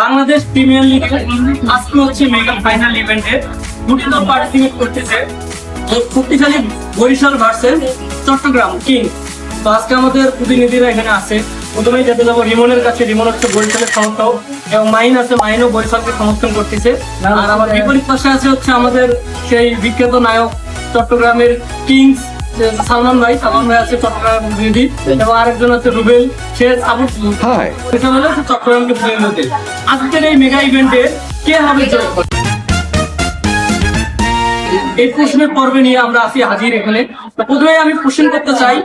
Bangladesh premier league আজকে হচ্ছে mega final ইভেন্টে দুটি দল পার্টিসিপেট করতেছে। শক্তিশালী বরিশাল ভার্সেস চট্টগ্রাম কিং তো আজকে আমাদের প্রতিনিধিরা এখানে আছে। প্রথমেই যেতে যাব রিমনের কাছে। রিমন হচ্ছে বরিশালের সমর্থক এবং মাইন আছে মাইনও বরিশালকে সমর্থন করতেছে। আর আমার বিপরীত পাশে আছে হচ্ছে আমাদের সেই বিখ্যাত নায়ক চট্টগ্রামের কিংস সালমান ভাই সালমান ভাই আছে চট্টগ্রামের প্রতিনিধি এবং আরেকজন আছে রুবেল সে সাপোর্ট Hi. পরিচালনা চট্টগ্রামকে প্রতিনিধিত্ব আজকের এই মেগা ইভেন্টে কে হবে জয়? এই প্রশ্নের পর্বে নিয়ে আমরা আছি হাজির এখানে। প্রথমে আমি কোশ্চেন করতে চাই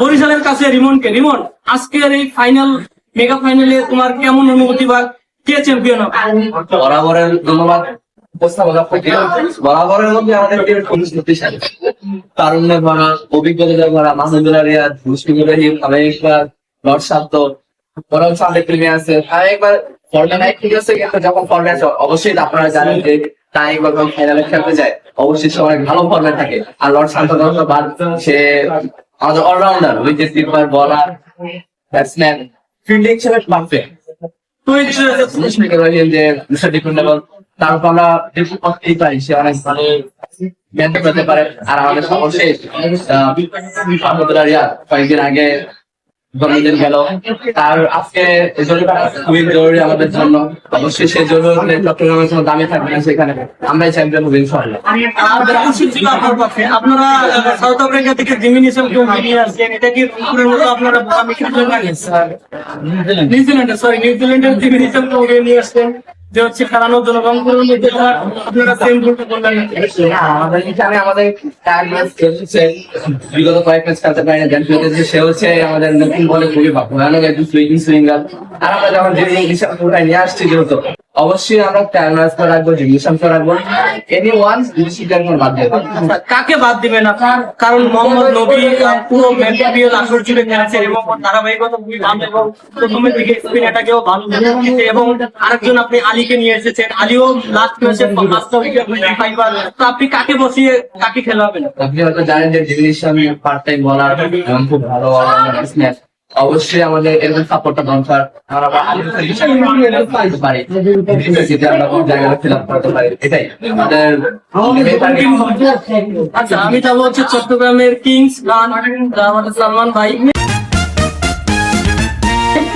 বরিশালের কাছে রিমনকে। রিমন আজকের এই ফাইনাল মেগা ফাইনালে তোমার কেমন অনুভূতি বা কে চ্যাম্পিয়ন হবে? বরাবরের ধন্যবাদ। বরাবরের মধ্যে আমাদের টিম শক্তিশালী তারুণ্যে ভরা অভিজ্ঞতা ভরা মাসুদুল্লাহ রিয়াদ, মুশফিকুর রহিম আমেরিকা লর্ড শান্ত ওরা হচ্ছে আমাদের টিমে আছে। আরেকবার ফর্মে ঠিক আছে, কিন্তু যখন ফর্মে অবশ্যই আপনারা জানেন যে তাই যখন ফাইনালে খেলতে যায়, অবশ্যই সে অনেক ভালো ফর্মে থাকে। আর লর্ড শান্ত বাদ, সে আমাদের অলরাউন্ডার উইকেট কিপার বলার ব্যাটসম্যান ফিল্ডিং হিসেবে পারফেক্ট যে- তার উপর আমরা ডিপেন্ড করতেই পারি সে অনেক করতে পারে আর আমাদের সর্বশেষ কয়েকদিন আগে জন্মদিন গেল। তার আজকে জরুরি খুবই জরুরি আমাদের জন্য। অবশ্যই সেই জরুরি চট্টগ্রামের কোনো দামি থাকবে না সেখানে। আমরাই চ্যাম্পিয়ন হব আপনার পক্ষে। আপনারা সাউথ আফ্রিকা থেকে জিমিনিসম কেউ নিয়ে আসছেন এটা কি রংপুরের মতো আপনারা বোকামি খেললেন না নিউজিল্যান্ডে সরি নিউজিল্যান্ডের কেউ নিয়ে আসছেন? যে হচ্ছে খেলানোর জন্য রংপুরের মধ্যে আপনারা সেম করলেন। আমাদের এখানে আমাদের চার ম্যাচ খেলছে বিগত কয়েক ম্যাচ খেলতে সে হচ্ছে আমাদের নতুন বলে খুবই ভয়ানক একজন সুইং সুইঙ্গার আর আমরা যখন যে ইংলিশ নিয়ে আসছি যেহেতু অবশ্যই আমরা করে রাখব জিনিস করে রাখব। এনি ওয়ান জিনিস বাদ দেবো আচ্ছা, কাকে বাদ দিবেন আপনার? কারণ মোহাম্মদ নবী পুরো আসর জুড়ে খেলেছেন এবং ধারাবাহিকতা খুবই ভালো এবং প্রথমের দিকে স্পিনারটাকেও ভালো এবং আরেকজন আপনি আলীকে নিয়ে এসেছেন। আলীও লাস্ট ম্যাচে পাঁচটা উইকেট ফাইবার তো আপনি কাকে বসিয়ে কাকে খেলাবেন? আপনি হয়তো জানেন যে ডিভিশন পার্ট টাইম বলার এবং খুব ভালো অবশ্যই আমাদের এরকম সাপোর্টটা দরকার। আমরা আলিম পারি। আমরা কোন জায়গায় ফিল আপ করতে পারি। এটাই। আমাদের আচ্ছা আমি যাব হচ্ছে চট্টগ্রামের কিংস গান আমাদের সালমান ভাই,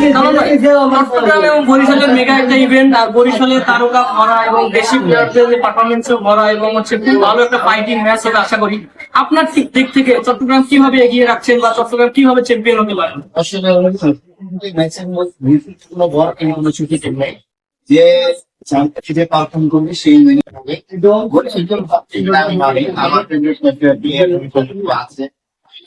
চট্টগ্রাম এবং বরিশালের মেগা একটা ইভেন্ট আর বরিশালের তারকা ভরা এবং দেশি প্লেয়ারদের পারফরমেন্সও ভরা এবং হচ্ছে খুব ভালো একটা ফাইটিং ম্যাচ হবে আশা করি। আপনার দিক থেকে চট্টগ্রাম কীভাবে এগিয়ে রাখছেন বা চট্টগ্রাম কীভাবে চ্যাম্পিয়ন হতে পারে আসলে ম্যাচের মধ্যে গুরুত্বপূর্ণ বড় কিন্তু কোনো ছুটি নেই। যে যে পারফর্ম করবে সেই মেনে হবে। ভাবি আমার ফেভারিট আছে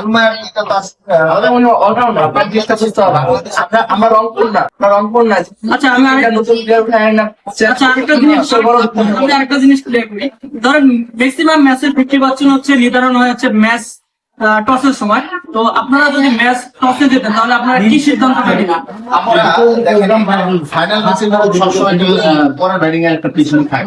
আমার আমাদের মনে রংপুর না আমরা রংপুর না। আচ্ছা আমি আরেকটা নতুন প্লেয়ার উঠে না। আচ্ছা আরেকটা জিনিস আমি আরেকটা জিনিস ক্লিয়ার করি। ধরেন ম্যাক্সিমাম ম্যাচের ফিফটি পার্সেন্ট হচ্ছে নির্ধারণ হয়ে যাচ্ছে ম্যাচ টসের সময়। তো আপনারা যদি ম্যাচ টসে যেতেন তাহলে আপনারা কি সিদ্ধান্ত নেবেন? আমরা ফাইনাল ম্যাচে সবসময় একটু, পরের ব্যাটিং এর একটা পিছনে থাকে।